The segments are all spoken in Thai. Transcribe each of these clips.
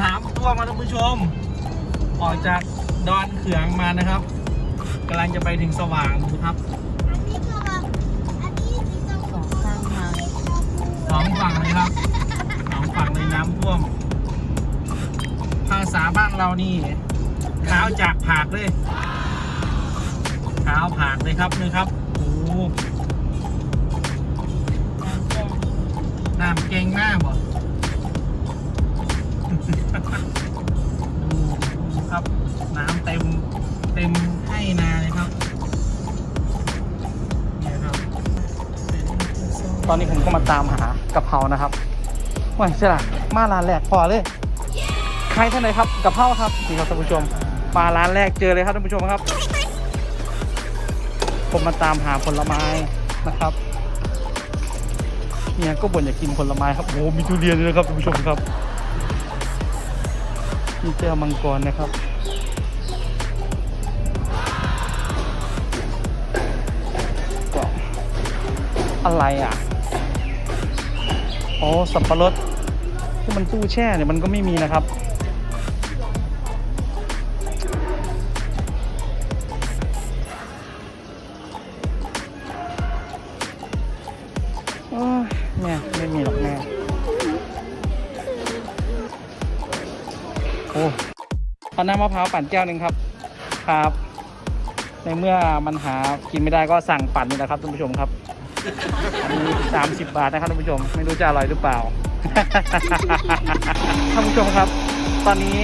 น้ำท่วมมาท่านผู้ชม ออกจากดอนเขืองมานะครับกำลังจะไปถึงสว่างดูครับอันนี้คือแบบอันนี้สีส้มสองข้างทางสองฝั่งเลยครับสองฝั่งเลยน้ำท่วม ภาษาบ้านเรานี่เท้าจากผากเลยเท้าผากเลยครับนี่ครับโอ้น้ำเก่งมาก ครับ น้ำเต็มเต็มให้นาเลยครับเนี่ยครับตอนนี้ผมก็มาตามหากะเพรานะครับว้าใช่ละมาร้านแรกพอเลย ใครท่านไหนครับกะเพราครับนี่ครับท่านผู้ชม มาร้านแรกเจอเลยครับท่านผู้ชมครับ ผมมาตามหาผลไม้นะครับเนี่ยก็บ่นอยากกินผลไม้ครับโอ้มีทุเรียนด้วยครับท่านผู้ชมครับ มีเจ้ามังกรนะครับ ก็อะไรอะ อ๋อ สับปะรดที่มันตู้แช่เนี่ยมันก็ไม่มีนะครับโอ้ยแม่ไม่มีหรอกแม่ โอ้เอาน้ำมะพร้าวปั่นแก้วหนึ่งครับ ครับ ในเมื่อมันหากินไม่ได้ก็สั่งปั่นนี่แหละครับท่านผู้ชมครับอันนี้สามสิบบาทนะครับท่านผู้ชม ไม่รู้จะอร่อยหรือเปล่า ท่านผู้ชมครับ ตอนนี้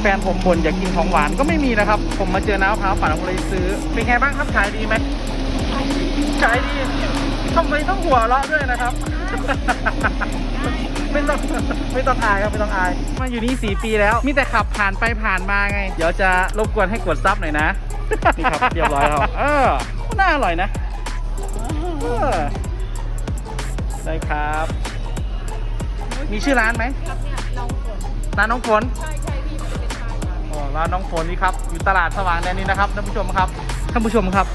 แฟนผมบ่นอยากกินของหวานก็ไม่มีนะครับ ผมมาเจอน้ำมะพร้าวปั่นผมเลยซื้อ เป็นไงบ้างครับขายดีไหมขายดีทำไมต้องหัวเราะด้วยนะครับ ไม่ต้องไม่ต้องอายครับไม่ต้องอายมาอยู่นี่สี่ปีแล้ว มีแต่ขับผ่านไปผ่านมาไง เดี๋ยวจะรบกวนให้กดซับหน่อยนะ นี่ครับเรียบร้อยครับเออน่าอร่อยนะเออได้ครับ มีชื่อร้านไหมครับเนี่ยเราฝนร้านน้องฝนใช่ใช่พี่มันจะเป็นทางร้านอ๋อร้านน้องฝนนี่ครับ อยู่ตลาดสว่างแดนนี้นะครับท่านผู้ชมครับท่านผู้ชมครับ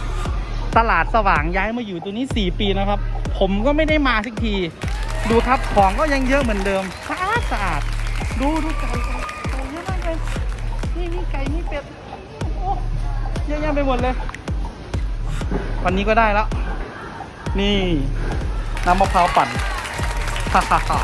ตลาดสว่างย้ายมาอยู่ตัวนี้ 4 ปีนะครับ ผมก็ไม่ได้มาสักที ดูครับของก็ยังเยอะเหมือนเดิมสะอาดสะอาด ดูดูไก่ไก่เยอะมากเลยนี่นี่ไก่นี่เป็ดโอ้เยอะแยะไปหมดเลย วันนี้ก็ได้แล้ว นี่น้ำมะพร้าวปั่นฮ่าฮ่าฮ่า